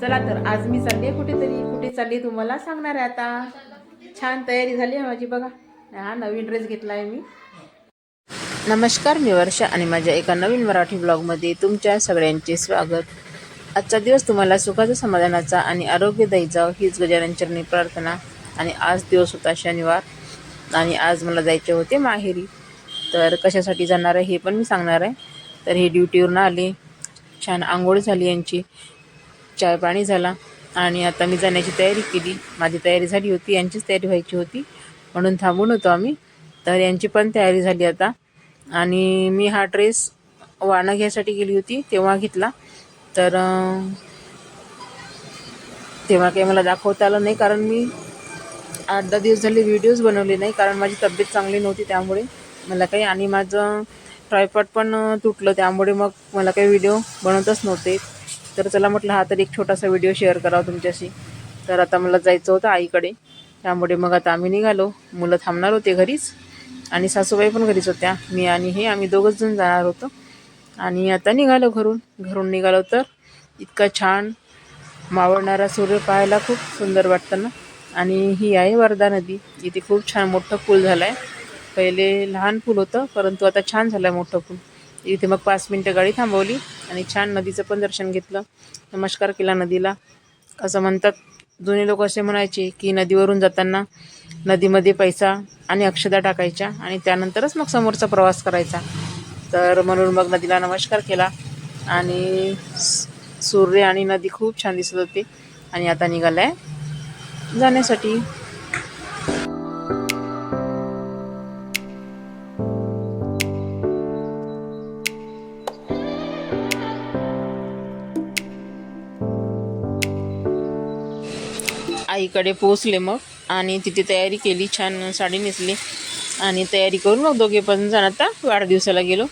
चला तर आज मी चालली आहे कुठेतरी कुठे चालली तुम्हाला सांगणार आहे आता. छान तयारी झाली आहे माझी बघा. हा नवीन ड्रेस घेतला आहे मी. नमस्कार मी वर्षा आणि माझ्या एका नवीन मराठी ब्लॉगमध्ये तुमच्या सगळ्यांचे स्वागत. आजचा दिवस तुम्हाला सुखाचा समाधानाचा आणि आरोग्यदायी जाव हीच गजाननचरणी प्रार्थना. आणि आज दिवस होता शनिवार आणि आज मला जायचे होते माहेरी. तर कशासाठी जाणार आहे हे पण मी सांगणार आहे. तर हे ड्युटीवरून आले. छान आंघोळ झाली यांची. चाय पाणी झाला आणि आता मी जाण्याची तयारी केली. माझी तयारी झाली होती यांचीच तयारी व्हायची होती. म्हणून थांबून होतो आम्ही. तर यांची पण तयारी झाली आता. आणि मी हा ड्रेस वाणं घ्यायसाठी गेली होती तेव्हा घेतला. तर तेव्हा काही मला दाखवता आलं नाही कारण मी आठ दहा दिवस झाले व्हिडिओज बनवले नाही. कारण माझी तब्येत चांगली नव्हती त्यामुळे. मला काही आणि माझं ट्रायपॉड पण तुटलं. त्यामुळे मग मला काही व्हिडिओ बनवतच नव्हते. तर चला म्हटलं हा तर एक छोटासा व्हिडिओ शेअर करावा तुमच्याशी. तर आता मला जायचं होतं आईकडे. त्यामुळे मग आता आम्ही निघालो. मुलं थांबणार होते घरीच. आणि सासूबाई पण घरीच होत्या. मी आणि हे आम्ही दोघंच जण जाणार होतो. आणि आता निघालो घरून. घरून निघालो तर इतका छान मावळणारा सूर्य पाहायला खूप सुंदर वाटतं ना. आणि ही आहे वर्धा नदी. इथे खूप छान मोठं पूल झालं आहे पहिले लहान पूल होतं परंतु आता छान झालं आहे मोठं पूल. इथे मग पाच मिनटं गाडी थांबवली आणि छान नदीचं पण दर्शन घेतलं. नमस्कार केला नदीला. असं म्हणतात जुने लोक असे म्हणायचे की नदीवरून जाताना नदीमध्ये पैसा आणि अक्षदा टाकायच्या आणि त्यानंतरच मग समोरचा प्रवास करायचा. तर म्हणून मग नदीला नमस्कार केला आणि सूर्य आणि नदी खूप छान दिसत होती आणि आता निघाला आहे जाण्यासाठी. आईकडे पोचले मग. आणि तिथे तयारी केली छान साडी नेसली. आणि तयारी करून मग दोघे पण जण आता वाढदिवसाला गेलो.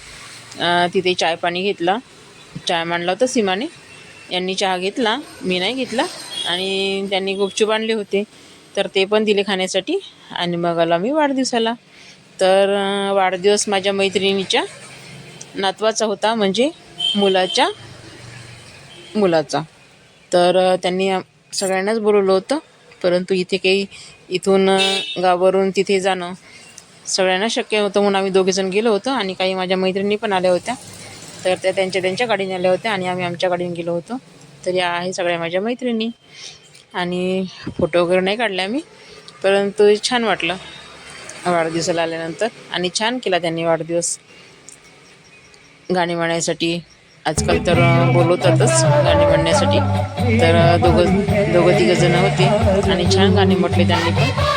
तिथे चाय पाणी घेतला. चाय मांडला होता सीमाने. यांनी चहा घेतला मी नाही घेतला. आणि त्यांनी गुपचूप आणले होते. तर ते पण दिले खाण्यासाठी. आणि मग आला मी वाढदिवसाला. तर वाढदिवस माझ्या मैत्रिणीच्या नातवाचा होता म्हणजे मुलाच्या मुलाचा. तर त्यांनी सगळ्यांनाच बोलवलं होतं. परंतु इथे काही इथून गावावरून तिथे जाणं सगळ्यांना शक्य होतं म्हणून आम्ही दोघेजण गेलो होतो आणि काही माझ्या मैत्रिणी पण आल्या होत्या. तर त्या त्यांच्या त्यांच्या गाडीने आल्या होत्या आणि आम्ही आमच्या गाडीने गेलो होतो. तर या आहे सगळ्या माझ्या मैत्रिणी. आणि फोटो वगैरे नाही काढले आम्ही परंतु छान वाटलं वाढदिवसाला आल्यानंतर. आणि छान केला त्यांनी वाढदिवस. गाणी म्हणण्यासाठी आजकाल तर बोलवतातच गाणी म्हणण्यासाठी. तर दोघं दोघं तिघं जण होते आणि छान गाणी म्हटले त्यांनी पण.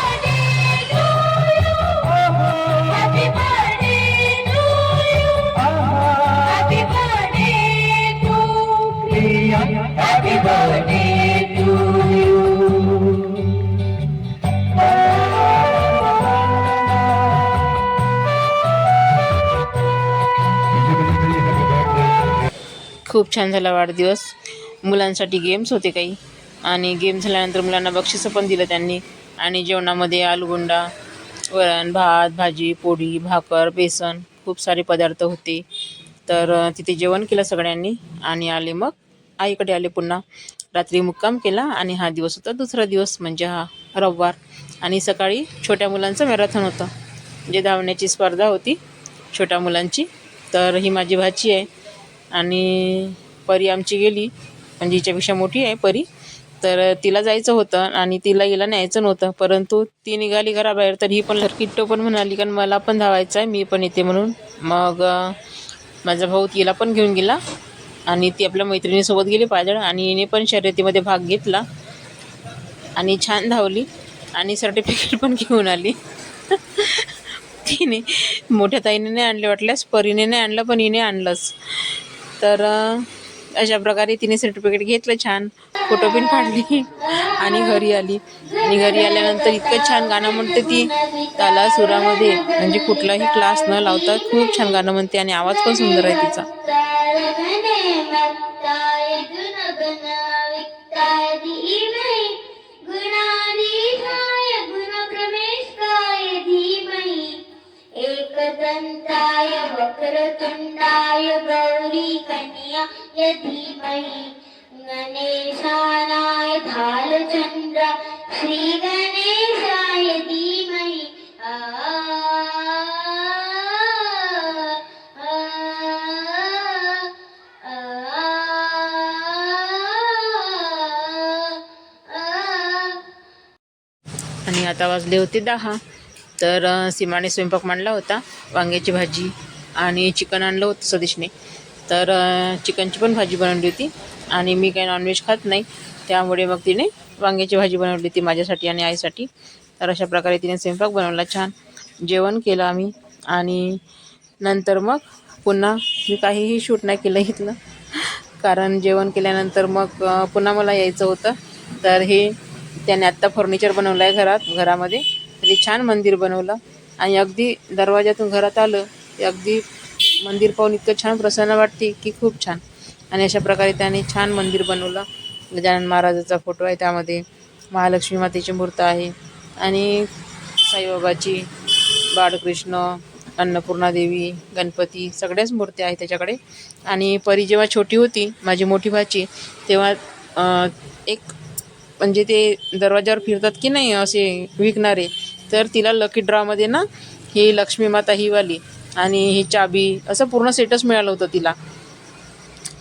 खूप छान झाला वाढदिवस. मुलांसाठी गेम्स होते काही. आणि गेम झाल्यानंतर मुलांना बक्षिसं पण दिलं त्यांनी. आणि जेवणामध्ये आलुगुंडा वरण भात भाजी पोळी भाकर बेसन खूप सारे पदार्थ होते. तर तिथे जेवण केलं सगळ्यांनी आणि आले मग. आईकडे आले पुन्हा. रात्री मुक्काम केला आणि हा दिवस होता दुसरा दिवस म्हणजे हा रविवार. आणि सकाळी छोट्या मुलांचं मॅरेथॉन होतं. म्हणजे धावण्याची स्पर्धा होती छोट्या मुलांची. तर ही माझी भाची आहे. आणि परी आमची गेली. म्हणजे हिच्यापेक्षा मोठी आहे परी. तर तिला जायचं होतं आणि तिला हिला न्यायचं नव्हतं. परंतु ती निघाली घराबाहेर तर ही पण किट्टो पण म्हणाली कारण मला पण धावायचं आहे मी पण येते म्हणून. मग माझा भाऊ तिला पण घेऊन गेला आणि ती आपल्या मैत्रिणीसोबत गेली पायदळ आणि हिने पण शर्यतीमध्ये भाग घेतला आणि छान धावली आणि सर्टिफिकेट पण घेऊन आली. तिने मोठ्या ताईने नाही आणले वाटल्यास परीने नाही आणलं पण हिने आणलंच. तर अशा प्रकारे तिने सर्टिफिकेट घेतलं छान. फोटो पण काढली आणि घरी आली. आणि घरी आल्यानंतर इतकं छान गाणं म्हणते ती. त्याला सुरामध्ये म्हणजे कुठलाही क्लास न लावता खूप छान गाणं म्हणते आणि आवाज पण सुंदर आहे तिचा. एकदन्ताय धीमहि गणेशानाय भालचन्द्र श्रीगणेशाय धीमहि आणि आता वाजले होते दहा तर सीमाने स्वयंपाक मांडला होता वांग्याची भाजी आणि चिकन आणलं होतं सतीशने तर चिकनची पण भाजी बनवली होती आणि मी काही नॉनव्हेज खात नाही. त्यामुळे मग तिने वांग्याची भाजी बनवली होती माझ्यासाठी आणि आईसाठी. तर अशा प्रकारे तिने स्वयंपाक बनवला छान. जेवण केलं आम्ही आणि नंतर मग पुन्हा मी काहीही शूट नाही केलं इथलं कारण जेवण केल्यानंतर मग पुन्हा मला यायचं होतं. तर हे त्याने आत्ता फर्निचर बनवलं आहे घरात घरामध्ये. तरी छान मंदिर बनवलं. आणि अगदी दरवाज्यातून घरात आलं की अगदी मंदिर पाहून इतकं छान प्रसन्न वाटते की खूप छान. आणि अशा प्रकारे त्याने छान मंदिर बनवलं. गजानन महाराजाचा फोटो आहे त्यामध्ये. महालक्ष्मी मातेची मूर्त आहे. आणि साईबाबाची बाळकृष्ण अन्नपूर्णा देवी गणपती सगळ्याच मूर्त्या आहेत त्याच्याकडे. आणि परी जेव्हा छोटी होती माझी मोठी भाची तेव्हा एक म्हणजे ते दरवाजावर फिरतात की नाही असे विकणारे तर तिला लकी ड्रॉमध्ये ना ही लक्ष्मी माता ही वाली. आणि ही चाबी असं पूर्ण सेटच मिळालं होतं तिला.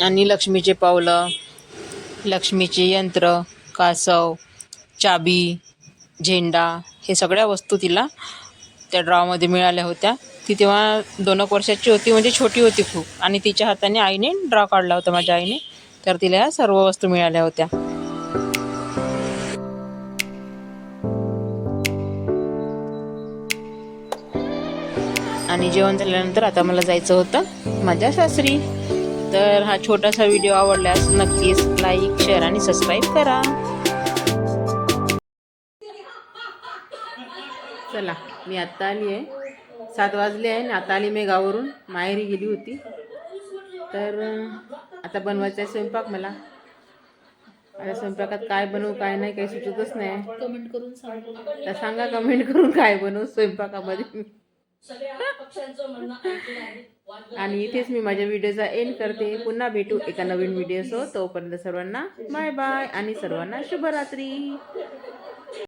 आणि लक्ष्मीचे पावलं लक्ष्मीचे यंत्र कासव चाबी झेंडा हे सगळ्या वस्तू तिला त्या ड्रॉमध्ये मिळाल्या होत्या. ती तेव्हा दोन एक वर्षाची होती म्हणजे छोटी होती खूप. आणि तिच्या हाताने आईने ड्रॉ काढला होता माझ्या आईने. तर तिला ह्या सर्व वस्तू मिळाल्या होत्या. आणि जेवण झाल्यानंतर आता मला जायचं होतं माझ्या सासरी. तर हा छोटासा व्हिडिओ आवडल्यास नक्कीच लाईक शेअर आणि सबस्क्राईब करा. चला मी आत्ता आली आहे. सात वाजले आहे आणि आता आली मी गावावरून माहेरी गेली होती. तर आता बनवायचा आहे स्वयंपाक मला. आता स्वयंपाकात काय बनवू काय नाही काही सुचतच नाही. कमेंट करून सांगा कमेंट करून काय बनवू स्वयंपाकामध्ये. आणि इथेच मी माझ्या व्हिडिओचा एंड करते. पुन्हा भेटू एका नवीन व्हिडिओसोबत तोपर्यंत सर्वांना बाय बाय आणि सर्वांना शुभरात्री.